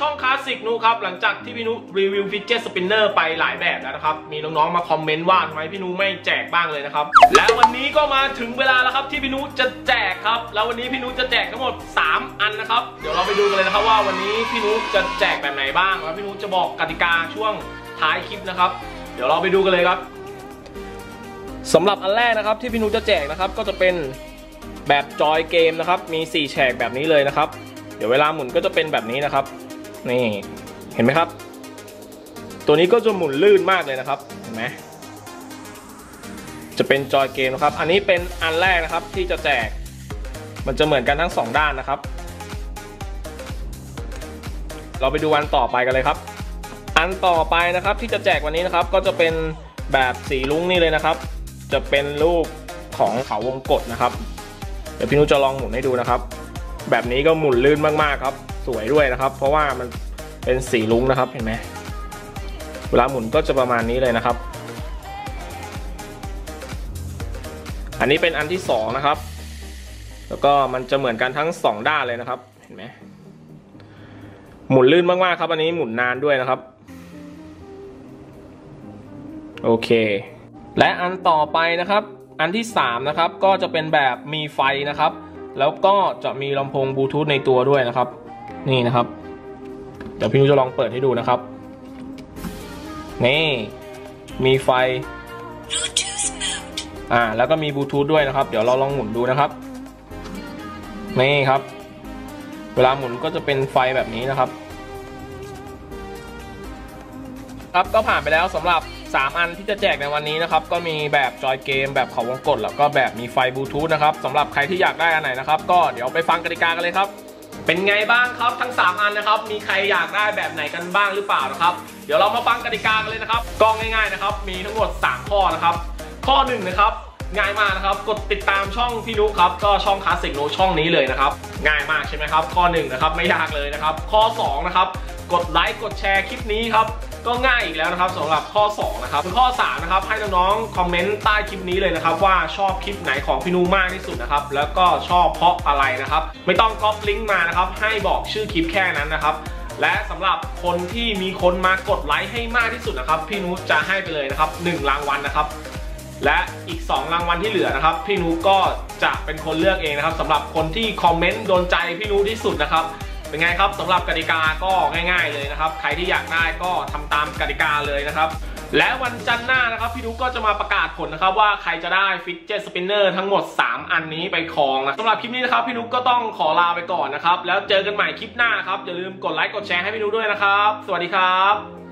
ช่องคลาสสิกนูครับหลังจากที่พี่นุรีวิวฟิตเจสปินเนอร์ไปหลายแบบแล้วนะครับ มีน้องๆมาคอมเมนต์ว่าทำไมพี่นุไม่แจกบ้างเลยนะครับ และวันนี้ก็มาถึงเวลาแล้วครับที่พี่นุจะแจกครับ แล้ววันนี้พี่นุจะแจกทั้งหมด 3 อันนะครับ เดี๋ยวเราไปดูกันเลยนะครับว่าวันนี้พี่นุจะแจกแบบไหนบ้างแล้วพี่นุจะบอกกติกาช่วงท้ายคลิปนะครับ เดี๋ยวเราไปดูกันเลยครับสำหรับอันแรกนะครับที่พี่นุจะแจกนะครับก็จะเป็นแบบจอยเกมนะครับมี 4 แฉกแบบนี้เลยนะครับ เดี๋ยวเวลาหมุนก็จะเป็นแบบนี้นะครับ นี่เห็นไหมครับ ตัวนี้ก็จะหมุนลื่นมากเลยนะครับเห็นไหมจะเป็นจอยเกมนะครับ อันนี้เป็นอันแรกนะครับที่จะแจก มันจะเหมือนกันทั้งสองด้านนะครับ เราไปดูอันต่อไปกันเลยครับ อันต่อไปนะครับที่จะแจกวันนี้นะครับ ก็จะเป็นแบบสีลุ้งนี่เลยนะครับ จะเป็นรูปของเขาวงกฏนะครับ เดี๋ยวพี่นุจะลองหมุนให้ดูนะครับ แบบนี้ก็หมุนลื่นมากๆครับ สวยด้วยนะครับ เพราะว่ามันเป็นสีลุ้งนะครับเห็นไหมเวลาหมุนก็จะประมาณนี้เลยนะครับ อันนี้เป็นอันที่สองนะครับ แล้วก็มันจะเหมือนกันทั้งสองด้านเลยนะครับ เห็นไหมหมุนลื่นมากๆครับ อันนี้หมุนนานด้วยนะครับ โอเค และอันต่อไปนะครับ อันที่สามนะครับก็จะเป็นแบบมีไฟนะครับ แล้วก็จะมีลำโพงบลูทูธในตัวด้วยนะครับ นี่นะครับ เดี๋ยวพี่นุ้จะลองเปิดให้ดูนะครับ นี่ มีไฟ อ่า แล้วก็มีบลูทูธด้วยนะครับ เดี๋ยวเราลองหมุนดูนะครับ นี่ครับ เวลาหมุนก็จะเป็นไฟแบบนี้นะครับ ครับก็ผ่านไปแล้วสำหรับ 3 อันที่จะแจกในวันนี้นะครับ ก็มีแบบจอยเกม แบบเขาวงกดแล้วก็แบบมีไฟบลูทูธนะครับสำหรับใครที่อยากได้อันไหนนะครับ ก็เดี๋ยวไปฟังกติกากันเลยครับ เป็นไงบ้างครับทั้ง 3 อันนะครับ มีใครอยากได้แบบไหนกันบ้างหรือเปล่านะครับ เดี๋ยวเรามาฟังกติกากันเลยนะครับกอง่ายๆนะครับ มีทั้งหมด 3 ข้อนะครับ ข้อ1นะครับง่ายมากนะครับ กดติดตามช่องพี่นุครับ ก็ช่องคลาสสิกโนช่องนี้เลยนะครับ ง่ายมากใช่ไหมครับ ข้อ1นะครับไม่ยากเลยนะครับ ข้อ2นะครับ กดไลค์กดแชร์คลิปนี้ครับ ก็ง่ายอีกแล้วนะครับสำหรับข้อ 2 นะครับข้อ 3 นะครับ ให้น้องๆคอมเมนต์ใต้คลิปนี้เลยนะครับ ว่าชอบคลิปไหนของพี่นุมากที่สุดนะครับ แล้วก็ชอบเพราะอะไรนะครับ ไม่ต้องก๊อปลิงก์มานะครับ ให้บอกชื่อคลิปแค่นั้นนะครับและสำหรับคนที่มีคนมากดไลค์ให้มากที่สุดนะครับ พี่นุจะให้ไปเลยนะครับ 1 รางวัลนะครับ และอีก 2 รางวัลที่เหลือนะครับ พี่นุก็จะเป็นคนเลือกเองนะครับสำหรับคนที่คอมเมนต์โดนใจพี่นุที่สุดนะครับ เป็นไงครับสำหรับกติกาก็ง่าย ๆเลยนะครับ ใครที่อยากได้ก็ทำตามกติกาเลยนะครับ และวันจันทร์หน้านะครับพี่นุก็จะมาประกาศผลนะครับ ว่าใครจะได้ฟิกเจสปินเนอร์ทั้งหมด 3 อันนี้ไปครองนะสำหรับคลิปนี้นะครับพี่นุก็ต้องขอลาไปก่อนนะครับ แล้วเจอกันใหม่คลิปหน้าครับอย่าลืมกดไลค์กดแชร์ให้พี่นุด้วยนะครับ สวัสดีครับ